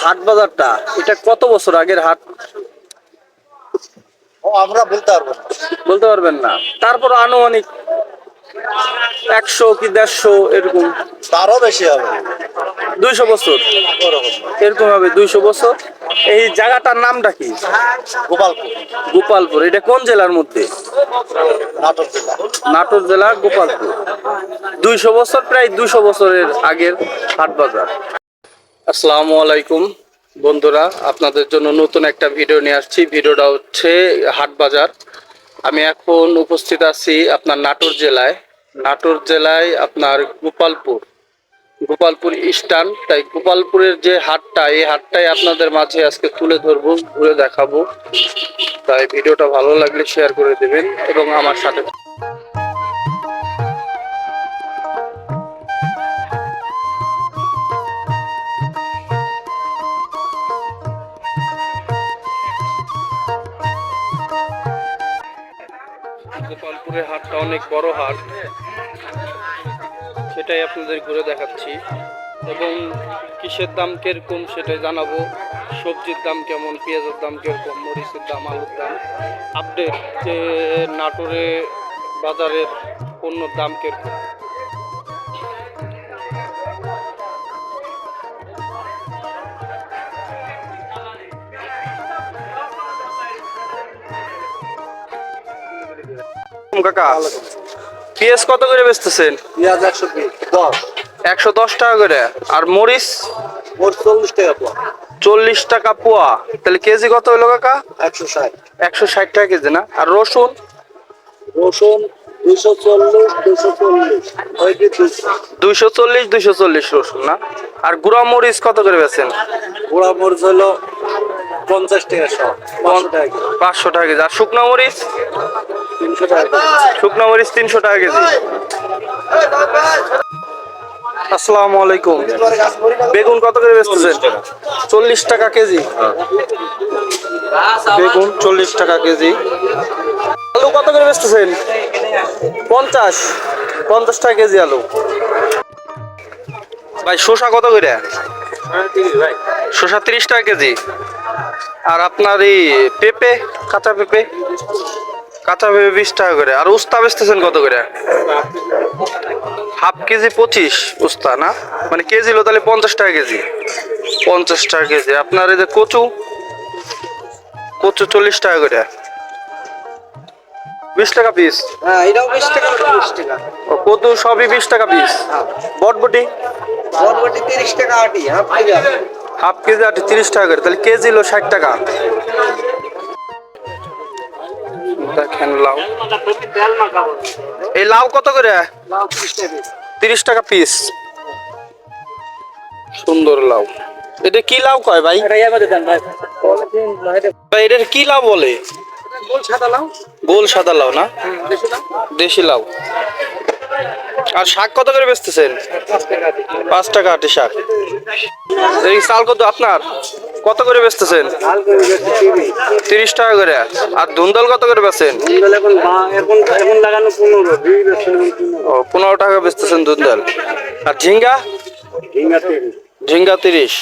হাট বাজারটা এটা কত বছর আগের হাট? ও আমরা বলতে পারব না। বলতে পারবেন না। তারপর আনুমানিক একশো কি দেড়শো এরকম। তারও বেশি হবে। দুইশো বছর। এরকম হবে দুইশো বছর। এই জায়গাটার নামটা কি? গোপালপুর। গোপালপুর। এটা কোন জেলার মধ্যে? নাটক জেলা। নাটোর জেলা গোপালপুর। দুইশো বছর প্রায় দুইশো বছরের আগের হাট বাজার। আসসালামু আলাইকুম বন্ধুরা, আপনাদের জন্য নতুন একটা ভিডিও নিয়ে আসছি। ভিডিওটা হচ্ছে হাট বাজার। আমি এখন উপস্থিত আছি আপনার নাটোর জেলায়। নাটোর জেলায় আপনার গোপালপুর। গোপালপুর স্টান তাই গোপালপুরের যে হাটটা, এই হাটটাই আপনাদের মাঝে আজকে তুলে ধরবো, ঘুরে দেখাবো। তাই ভিডিওটা ভালো লাগলে শেয়ার করে দেবেন এবং আমার সাথে গোপালপুরের হাটটা অনেক বড় হাট। সেটাই আপনাদের ঘুরে দেখাচ্ছি। এবং কিসের দাম কীরকম সেটাই জানাব। সবজির দাম কেমন, পেঁয়াজের দাম কীরকম, মরিচের দাম, আলুর দাম। আপডেট যে নাটোরে বাজারের পণ্যর দাম কীরকম? কাকা। পেঁয়াজ কত করে বেচতেছেন? পেঁয়াজ একশো দশ। একশো দশ টাকা করে। আর মরিচ? মোট চল্লিশ টাকা পোয়া। চল্লিশ টাকা পোয়া। তাহলে কেজি কত হলো কাকা? একশো ষাট। একশো ষাট টাকা কেজি না? আর রসুন? রসুন দুশো চল্লিশ দুশো চল্লিশ। দুইশো চল্লিশ দুইশো চল্লিশ রসুন না? আর গুঁড়া মরিচ কত করে বেচেন? গোড়া মরিচ হলো পঞ্চাশ টাকা শো পাঁচশো টাকা কেজি। পাঁচশো টাকা কেজি। আর শুকনো মরিচ? তিনশো টাকা। শুকনো মরিচ তিনশো টাকা কেজি। আসসালামু আলাইকুম। বেগুন কত করে বেচতেছেন? চল্লিশ টাকা কেজি। বেগুন চল্লিশ টাকা কেজি। আলু কত করে বেচতেছেন? পঞ্চাশ। পঞ্চাশ টাকা কেজি আলু। ভাই শসা কত করে? শসা তিরিশ টাকা কেজি। আর আপনার এই পেঁপে কাঁচা পেঁপে? কাঁচা পেঁপে বিশ টাকা করে। আর উস্তা বেচতেছেন কত করে? হাফ কেজি পঁচিশ উস্তা না? মানে কেজি হলো তাহলে পঞ্চাশ টাকা কেজি। পঞ্চাশ টাকা কেজি। আপনার এই যে কচু কচু চল্লিশ টাকা করে। বিশ টাকা পিস হ্যাঁ এটাও বিশ টাকা বিশ টাকা। কচু সবই বিশ টাকা পিস বটবটি? বরবটি তিরিশ টাকা আটি হাফ কেজি হাফ কেজি আটি তিরিশ টাকা করে। তাহলে কেজি হলো ষাট টাকা। দেখেন লাউ। এই লাউ কত করে? তিরিশ টাকা পিস সুন্দর লাউ। এটা কি লাউ কয় ভাই? ভাই। এটার কি লাউ বলে? গোল সাদা লাউ। গোল সাদা লাউ না? দেশি লাউ। আর শাক কত করে বেচতেছেন? পাঁচ টাকা আটি শাক। এই চাল কত আপনার? কত করে বেচতেছেন? তিরিশ টাকা করে। আর ধুন্দল কত করে বেচেন? ও, পনেরো টাকা বেচতেছেন ধুন্দল আর ঝিঙ্গা? ঝিঙ্গা তিরিশ।